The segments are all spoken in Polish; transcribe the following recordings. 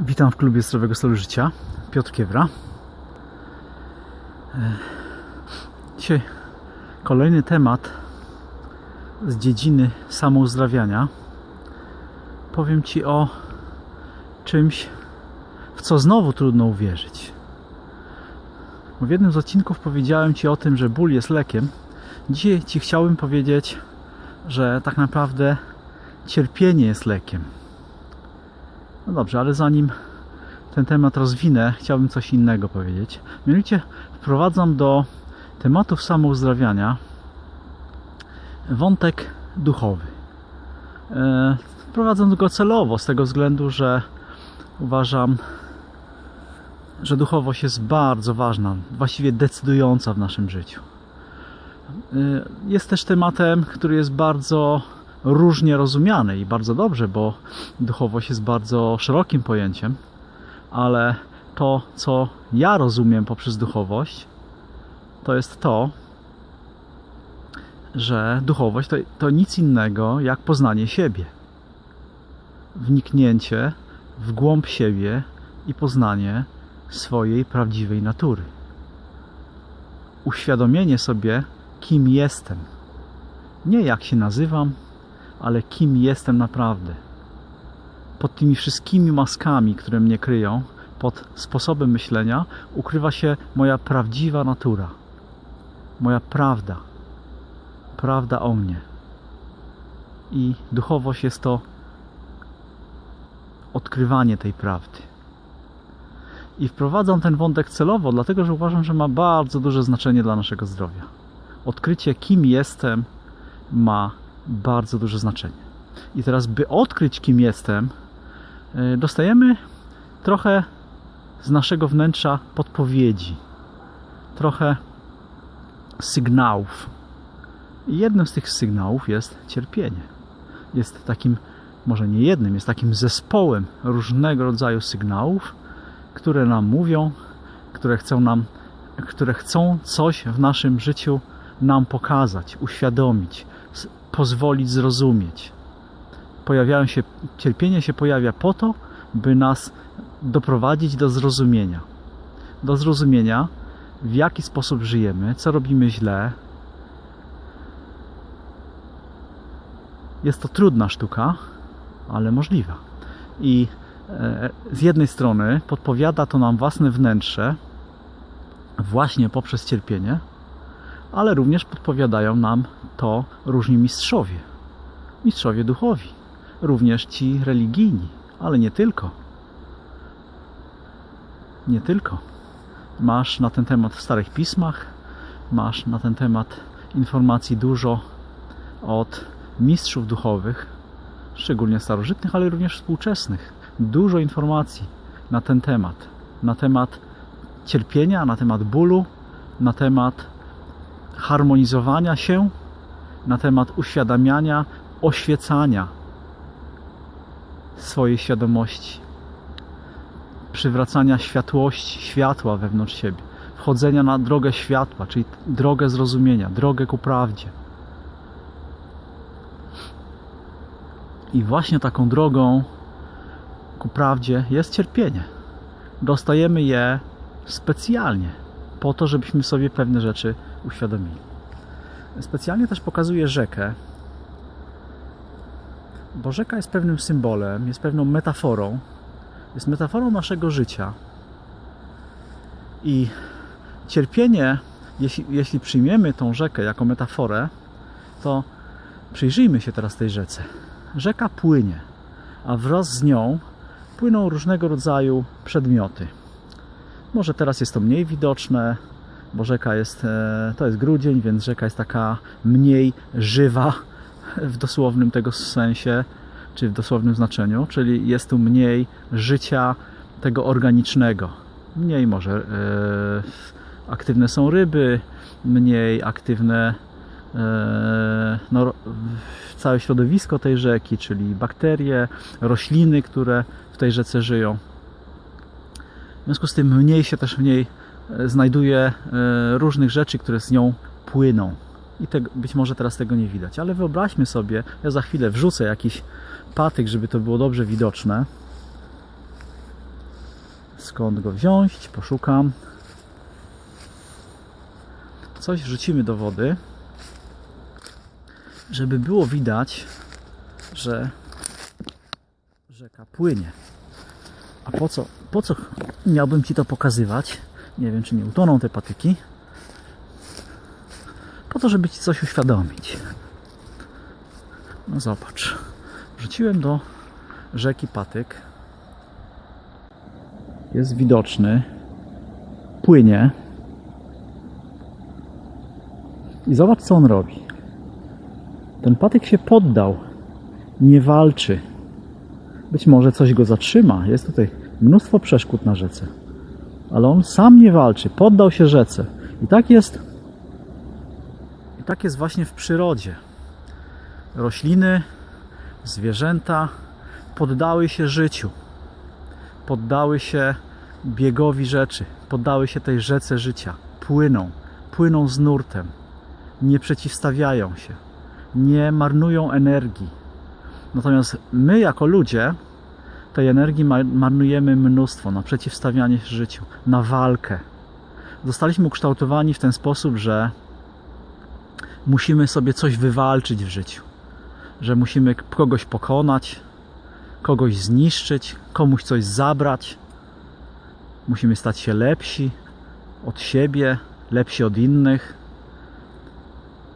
Witam w klubie Zdrowego Stylu Życia. Piotr Kiewra. E, Dzisiaj kolejny temat z dziedziny samouzdrawiania. Powiem Ci o czymś, w co znowu trudno uwierzyć. W jednym z odcinków powiedziałem Ci o tym, że ból jest lekiem. Dzisiaj Ci chciałbym powiedzieć, że tak naprawdę cierpienie jest lekiem. No dobrze, ale zanim ten temat rozwinę, chciałbym coś innego powiedzieć. Mianowicie wprowadzam do tematów samouzdrawiania wątek duchowy. E, Wprowadzam go celowo z tego względu, że uważam, że duchowość jest bardzo ważna, właściwie decydująca w naszym życiu. E, Jest też tematem, który jest bardzo różnie rozumiany i bardzo dobrze, bo duchowość jest bardzo szerokim pojęciem, ale to, co ja rozumiem poprzez duchowość, to jest to, że duchowość to, to nic innego jak poznanie siebie. Wniknięcie w głąb siebie i poznanie swojej prawdziwej natury. Uświadomienie sobie, kim jestem. Nie jak się nazywam, ale kim jestem naprawdę. Pod tymi wszystkimi maskami, które mnie kryją, pod sposobem myślenia, ukrywa się moja prawdziwa natura. Moja prawda. Prawda o mnie. I duchowość jest to odkrywanie tej prawdy. I wprowadzam ten wątek celowo, dlatego że uważam, że ma bardzo duże znaczenie dla naszego zdrowia. Odkrycie, kim jestem, ma bardzo duże znaczenie. I teraz, by odkryć, kim jestem, y, dostajemy trochę z naszego wnętrza podpowiedzi, trochę sygnałów. I jednym z tych sygnałów jest cierpienie. Jest takim, może nie jednym, jest takim zespołem różnego rodzaju sygnałów, które nam mówią, które chcą nam, które chcą coś w naszym życiu nam pokazać, uświadomić, pozwolić zrozumieć. Pojawiają się, cierpienie się pojawia po to, by nas doprowadzić do zrozumienia. Do zrozumienia, w jaki sposób żyjemy, co robimy źle. Jest to trudna sztuka, ale możliwa. I e, z jednej strony podpowiada to nam własne wnętrze, właśnie poprzez cierpienie, ale również podpowiadają nam to różni mistrzowie. Mistrzowie duchowi, również ci religijni, ale nie tylko. Nie tylko. Masz na ten temat w starych pismach, masz na ten temat informacji dużo od mistrzów duchowych, szczególnie starożytnych, ale również współczesnych. Dużo informacji na ten temat, na temat cierpienia, na temat bólu, na temat harmonizowania się, na temat uświadamiania, oświecania swojej świadomości, przywracania światłości, światła wewnątrz siebie, wchodzenia na drogę światła, czyli drogę zrozumienia, drogę ku prawdzie. I właśnie taką drogą ku prawdzie jest cierpienie. Dostajemy je specjalnie po to, żebyśmy sobie pewne rzeczy uświadomili. Specjalnie też pokazuję rzekę, bo rzeka jest pewnym symbolem, jest pewną metaforą, jest metaforą naszego życia. I cierpienie, jeśli, jeśli przyjmiemy tą rzekę jako metaforę, to przyjrzyjmy się teraz tej rzece. Rzeka płynie, a wraz z nią płyną różnego rodzaju przedmioty. Może teraz jest to mniej widoczne, bo rzeka jest, e, to jest grudzień, więc rzeka jest taka mniej żywa w dosłownym tego sensie, czy w dosłownym znaczeniu, czyli jest tu mniej życia tego organicznego. Mniej może e, aktywne są ryby, mniej aktywne e, no, całe środowisko tej rzeki, czyli bakterie, rośliny, które w tej rzece żyją. W związku z tym mniej się też w niej znajduje e, różnych rzeczy, które z nią płyną. I tego, być może teraz tego nie widać, ale wyobraźmy sobie, ja za chwilę wrzucę jakiś patyk, żeby to było dobrze widoczne. skąd go wziąć, poszukam. Coś wrzucimy do wody, żeby było widać, że rzeka płynie. A po co, po co miałbym Ci to pokazywać? Nie wiem, czy nie utoną te patyki. Po to, żeby Ci coś uświadomić. No zobacz. Wrzuciłem do rzeki patyk. Jest widoczny. Płynie. I zobacz, co on robi. Ten patyk się poddał. Nie walczy. Być może coś go zatrzyma. Jest tutaj mnóstwo przeszkód na rzece. Ale on sam nie walczy. Poddał się rzece. I tak jest. I tak jest właśnie w przyrodzie. Rośliny, zwierzęta poddały się życiu. Poddały się biegowi rzeczy. Poddały się tej rzece życia. Płyną. Płyną z nurtem. Nie przeciwstawiają się. Nie marnują energii. Natomiast my, jako ludzie, tej energii ma- marnujemy mnóstwo na przeciwstawianie się życiu, na walkę. Zostaliśmy ukształtowani w ten sposób, że musimy sobie coś wywalczyć w życiu, że musimy kogoś pokonać, kogoś zniszczyć, komuś coś zabrać. Musimy stać się lepsi od siebie, lepsi od innych.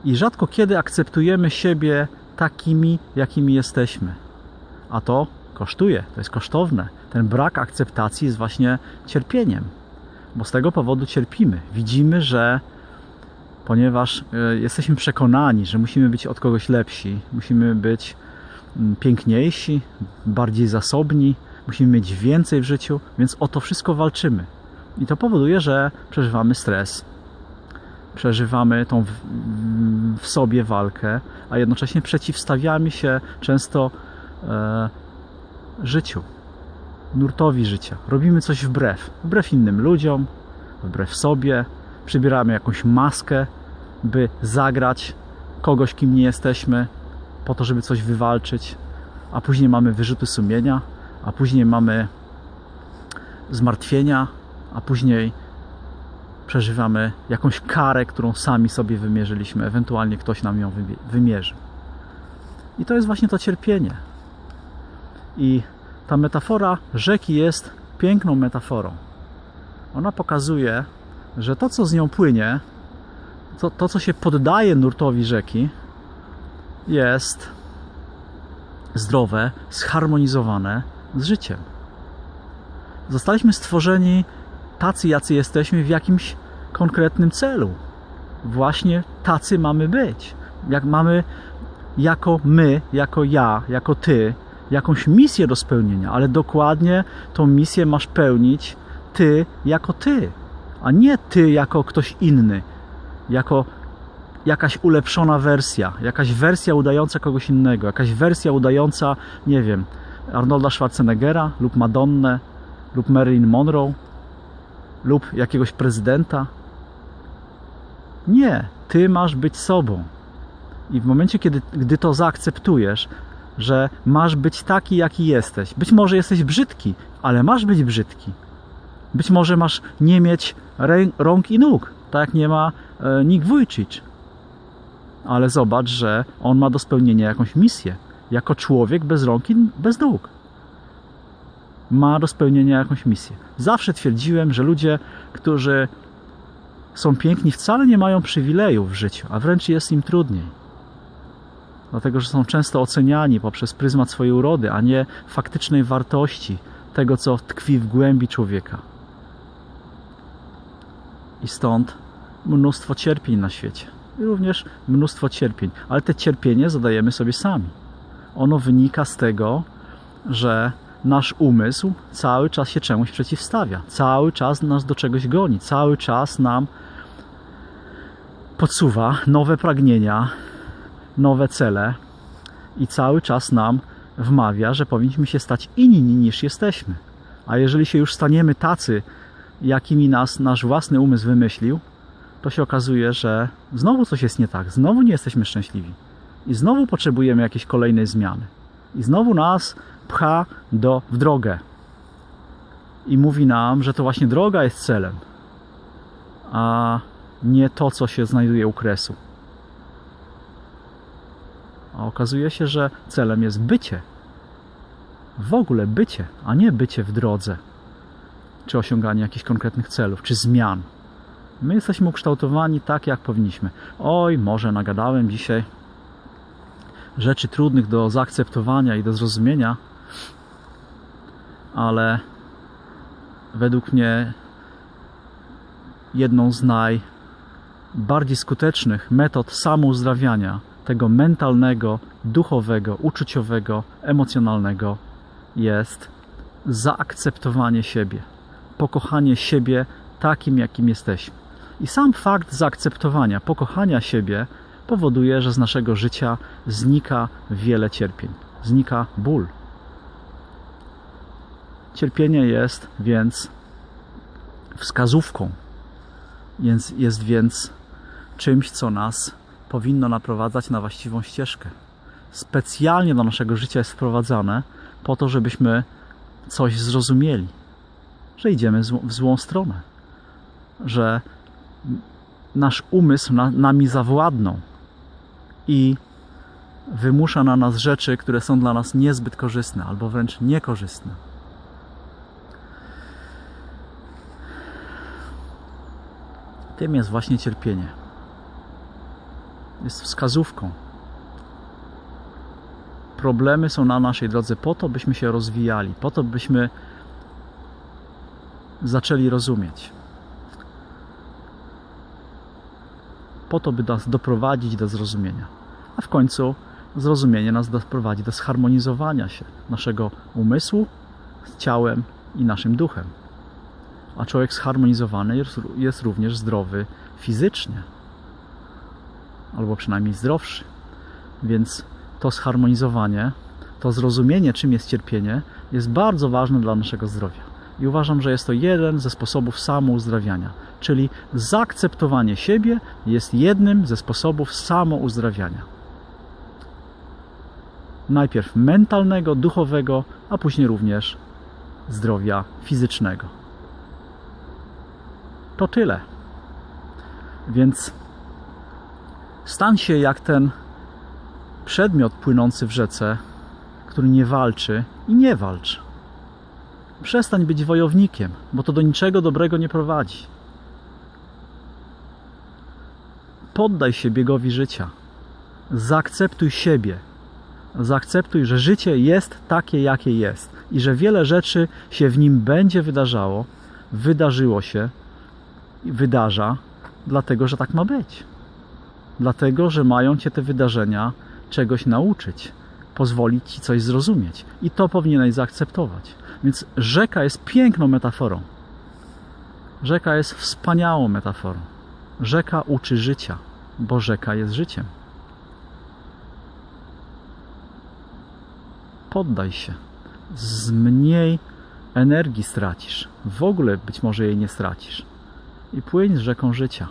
I rzadko kiedy akceptujemy siebie takimi, jakimi jesteśmy. A to kosztuje, to jest kosztowne. Ten brak akceptacji jest właśnie cierpieniem, bo z tego powodu cierpimy. Widzimy, że ponieważ y, jesteśmy przekonani, że musimy być od kogoś lepsi, musimy być mm, piękniejsi, bardziej zasobni, musimy mieć więcej w życiu, więc o to wszystko walczymy. I to powoduje, że przeżywamy stres, przeżywamy tą w, w sobie walkę, a jednocześnie przeciwstawiamy się często e, życiu, nurtowi życia. Robimy coś wbrew, wbrew innym ludziom, wbrew sobie, przybieramy jakąś maskę, by zagrać kogoś, kim nie jesteśmy, po to, żeby coś wywalczyć, a później mamy wyrzuty sumienia, a później mamy zmartwienia, a później przeżywamy jakąś karę, którą sami sobie wymierzyliśmy, ewentualnie ktoś nam ją wymie- wymierzył. I to jest właśnie to cierpienie. I ta metafora rzeki jest piękną metaforą. Ona pokazuje, że to, co z nią płynie, to, to co się poddaje nurtowi rzeki, jest zdrowe, zharmonizowane z życiem. Zostaliśmy stworzeni tacy, jacy jesteśmy w jakimś konkretnym celu. Właśnie tacy mamy być. Jak mamy jako my, jako ja, jako ty, jakąś misję do spełnienia, ale dokładnie tą misję masz pełnić ty jako ty, a nie ty jako ktoś inny, jako jakaś ulepszona wersja, jakaś wersja udająca kogoś innego, jakaś wersja udająca, nie wiem, Arnolda Schwarzeneggera lub Madonnę lub Marilyn Monroe lub jakiegoś prezydenta. Nie, ty masz być sobą. I w momencie, kiedy gdy to zaakceptujesz, że masz być taki, jaki jesteś. Być może jesteś brzydki, ale masz być brzydki. Być może masz nie mieć rąk i nóg, tak jak nie ma e, Nick Vujicic. Ale zobacz, że on ma do spełnienia jakąś misję. Jako człowiek bez rąk i bez nóg. Ma do spełnienia jakąś misję. Zawsze twierdziłem, że ludzie, którzy są piękni, wcale nie mają przywilejów w życiu, a wręcz jest im trudniej dlatego że są często oceniani poprzez pryzmat swojej urody, a nie faktycznej wartości tego, co tkwi w głębi człowieka. I stąd mnóstwo cierpień na świecie. I również mnóstwo cierpień, ale te cierpienie zadajemy sobie sami. Ono wynika z tego, że nasz umysł cały czas się czemuś przeciwstawia, cały czas nas do czegoś goni, cały czas nam podsuwa nowe pragnienia, nowe cele i cały czas nam wmawia, że powinniśmy się stać inni niż jesteśmy. A jeżeli się już staniemy tacy, jakimi nas nasz własny umysł wymyślił, to się okazuje, że znowu coś jest nie tak, znowu nie jesteśmy szczęśliwi i znowu potrzebujemy jakiejś kolejnej zmiany. I znowu nas pcha do, w drogę. i mówi nam, że to właśnie droga jest celem, a nie to, co się znajduje u kresu. Okazuje się, że celem jest bycie. W ogóle bycie, a nie bycie w drodze, czy osiąganie jakichś konkretnych celów, czy zmian. My jesteśmy ukształtowani tak, jak powinniśmy. Oj, może nagadałem dzisiaj rzeczy trudnych do zaakceptowania i do zrozumienia, ale według mnie jedną z najbardziej skutecznych metod samouzdrawiania tego mentalnego, duchowego, uczuciowego, emocjonalnego jest zaakceptowanie siebie, pokochanie siebie takim, jakim jesteśmy. I sam fakt zaakceptowania, pokochania siebie powoduje, że z naszego życia znika wiele cierpień, znika ból. Cierpienie jest więc wskazówką, jest, jest więc czymś, co nas powinno naprowadzać na właściwą ścieżkę. Specjalnie do naszego życia jest wprowadzane po to, żebyśmy coś zrozumieli, że idziemy w złą stronę, że nasz umysł na, nami zawładnął i wymusza na nas rzeczy, które są dla nas niezbyt korzystne albo wręcz niekorzystne. Tym jest właśnie cierpienie. Jest wskazówką. Problemy są na naszej drodze po to, byśmy się rozwijali, po to, byśmy zaczęli rozumieć. Po to, by nas doprowadzić do zrozumienia. A w końcu zrozumienie nas doprowadzi do zharmonizowania się naszego umysłu z ciałem i naszym duchem a człowiek zharmonizowany jest, jest również zdrowy fizycznie, albo przynajmniej zdrowszy. Więc to zharmonizowanie, to zrozumienie, czym jest cierpienie, jest bardzo ważne dla naszego zdrowia. I uważam, że jest to jeden ze sposobów samouzdrawiania, czyli zaakceptowanie siebie jest jednym ze sposobów samouzdrawiania. Najpierw mentalnego, duchowego, a później również zdrowia fizycznego. To tyle. Więc stań się jak ten przedmiot płynący w rzece, który nie walczy i nie walcz. Przestań być wojownikiem, bo to do niczego dobrego nie prowadzi. Poddaj się biegowi życia. Zaakceptuj siebie. Zaakceptuj, że życie jest takie, jakie jest i że wiele rzeczy się w nim będzie wydarzało, wydarzyło się, wydarza, dlatego że tak ma być. Dlatego, że mają cię te wydarzenia czegoś nauczyć, pozwolić ci coś zrozumieć. I to powinieneś zaakceptować. Więc rzeka jest piękną metaforą. Rzeka jest wspaniałą metaforą. Rzeka uczy życia, bo rzeka jest życiem. Poddaj się. Z mniej energii stracisz. W ogóle być może jej nie stracisz i płyń z rzeką życia.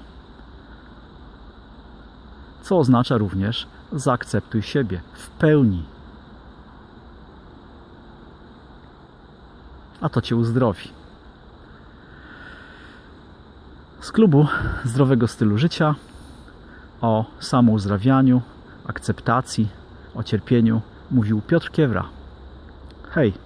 Co oznacza również zaakceptuj siebie w pełni. A to cię uzdrowi. Z klubu zdrowego stylu życia o samouzdrawianiu, akceptacji, o cierpieniu mówił Piotr Kiewra. Hej!